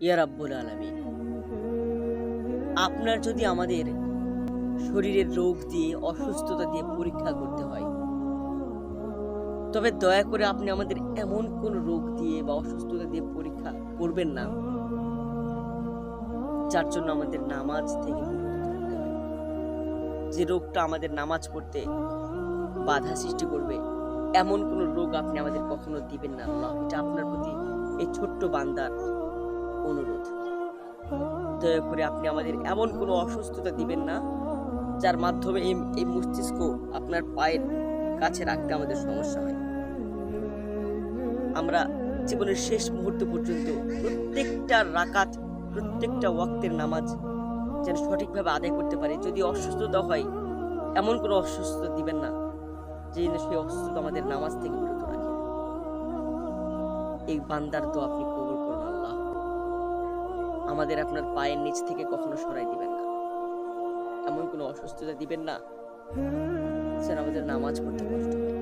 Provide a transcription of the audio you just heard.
ইয়া রাব্বুল আলামিন। আপনার যদি আমাদের শরীরের রোগ দিয়ে, অসুস্থতা দিয়ে পরীক্ষা করতে হয়, তবে দয়া করে আপনি আমাদের এমন কোন রোগ দিয়ে বা অসুস্থতা দিয়ে পরীক্ষা করবেন না, যার জন্য আমাদের নামাজ থেকে যে রোগটা আমাদের নামাজ পড়তে বাধা সৃষ্টি করবে, এমন কোন রোগ আপনি আমাদের কখনো দিবেন না এটা আপনার প্রতি এই ছোট্ট বান্দার অনুরোধ। দয়া করে আপনি আমাদের এমন কোনো অসুস্থতা দিবেন না, যার মাধ্যমে এই এই মস্তিষ্ক আপনার পায়ের কাছে রাখতে আমাদের সমস্যা হয়। আমরা জীবনের শেষ মুহূর্ত পর্যন্ত প্রত্যেকটা রাকাত, প্রত্যেকটা ওয়াক্তের নামাজ যেন সঠিকভাবে আদায় করতে পারি। যদি অসুস্থতা হয়, এমন কোনো অসুস্থতা দিবেন না, যে সেই অসুস্থতা আমাদের নামাজ থেকে বিরত রাখে। এই বান্দার তো আপনি আমাদের আপনার পায়ের নিচ থেকে কখনো সরাই দিবেন না। এমন কোনো অসুস্থতা দিবেন না। যেন আমাদের নামাজ পড়তে কষ্ট হয়।